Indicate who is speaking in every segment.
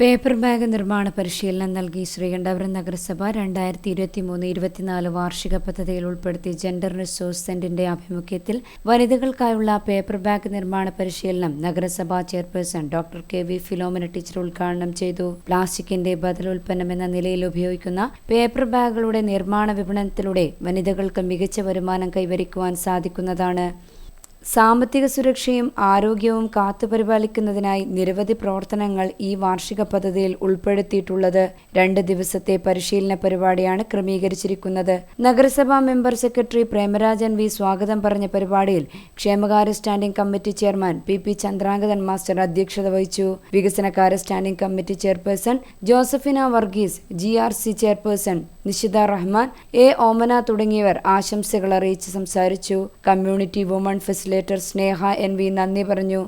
Speaker 1: Paper bag നിർമ്മാണ പരിശീലനം നൽകി ശ്രീകണ്ഠപുരം നഗരസഭ രണ്ടായിരത്തി ഇരുപത്തി മൂന്ന് ഇരുപത്തിനാല് വാർഷിക പദ്ധതിയിൽ ഉൾപ്പെടുത്തി ജെൻഡർ റിസോഴ്സ് സെന്ററിന്റെ ആഭിമുഖ്യത്തിൽ വനിതകൾക്കായുള്ള പേപ്പർ ബാഗ് നിർമ്മാണ പരിശീലനം നഗരസഭാ chairperson doctor K V Philomina teacher ഉദ്ഘാടനം ചെയ്തു. പ്ലാസ്റ്റിക്കിന്റെ ബദലുൽപ്പന്നം എന്ന നിലയിൽ ഉപയോഗിക്കുന്ന പേപ്പർ ബാഗുകളുടെ നിർമ്മാണ വിപണനത്തിലൂടെ വനിതകൾക്ക് മികച്ച വരുമാനം കൈവരിക്കുവാൻ സാധിക്കുന്നതാണ്. സാമ്പത്തിക സുരക്ഷയും ആരോഗ്യവും കാത്തുപരിപാലിക്കുന്നതിനായി നിരവധി പ്രവർത്തനങ്ങൾ ഈ വാർഷിക പദ്ധതിയിൽ ഉൾപ്പെടുത്തിയിട്ടുള്ളത്. രണ്ട് ദിവസത്തെ പരിശീലന പരിപാടിയാണ് ക്രമീകരിച്ചിരിക്കുന്നത്. നഗരസഭാ മെമ്പർ സെക്രട്ടറി പ്രേമരാജൻ വി സ്വാഗതം പറഞ്ഞ പരിപാടിയിൽ ക്ഷേമകാര്യ standing committee chairman P P Chandrangadhan master അധ്യക്ഷത വഹിച്ചു. വികസനകാര്യ standing committee chairperson Josephina Varghese G chairperson Nishitha Rahman A Omana തുടങ്ങിയവർ ആശംസകൾ അറിയിച്ച് സംസാരിച്ചു. Community woman facilitator Sneha N V നന്ദി പറഞ്ഞു.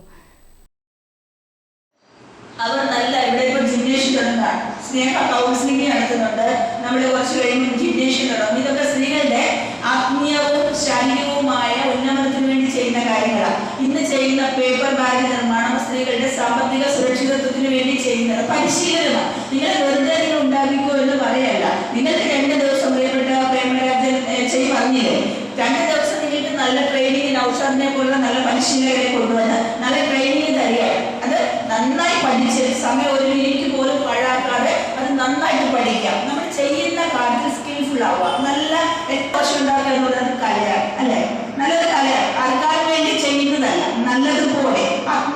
Speaker 2: അവർ നല്ല ഇവിടെ ഇപ്പോൾ ജിംനേഷ്യം തുടങ്ങാണ് സ്നേഹ കൗൺസിലിംഗ് നടത്തുന്നുണ്ട്. നമ്മൾ കുറച്ച് കഴിയുമ്പോൾ ജിംനേഷ്യം തുടങ്ങും. ഇതൊക്കെ സ്ത്രീകളുടെ ആത്മീയവും ശാരീരികവുമായ ഉന്നമനത്തിന് വേണ്ടി ചെയ്യുന്ന കാര്യങ്ങളാണ്. ഇന്ന് ചെയ്യുന്ന പേപ്പർ ബാഗ് നിർമ്മാണം സ്ത്രീകളുടെ സാമ്പത്തിക സുരക്ഷിതത്വത്തിന് വേണ്ടി ചെയ്യുന്നത് പരിശീലനമാണ്. നിങ്ങൾ വെറുതെ നിങ്ങൾ ഉണ്ടാക്കിക്കോ എന്ന് പറയല്ല നിങ്ങൾക്ക് രണ്ട് ദിവസം പ്രിയപ്പെട്ട പ്രേമരാജൻ ഏഹ്, ചെയ് പറഞ്ഞില്ലേ രണ്ട് ദിവസം നിങ്ങൾക്ക് നല്ല ട്രെയിനിങ് ഔഷധിനെ പോലുള്ള നല്ല മനുഷ്യനെ കൊണ്ടുവന്ന് നല്ല ട്രെയിനിങ് തരിക അത് നന്നായി പഠിച്ച് സമയം ഒരു മിനിറ്റ് പോലും പാഴാക്കാതെ അത് നന്നായിട്ട് പഠിക്കാം. നമ്മൾ ചെയ്യുന്ന കാര്യത്തിൽ സ്കിൽഫുൾ ആവുക. നല്ല എക്സ്പ്രഷൻ ഉണ്ടാക്കുക എന്ന് പറയുന്നത് കലയാണ് അല്ലേ? നല്ലൊരു കലയാണ്. ആൾക്കാർക്ക് വേണ്ടി ചെയ്യുന്നതല്ല നല്ലതുപോലെ കാര്യം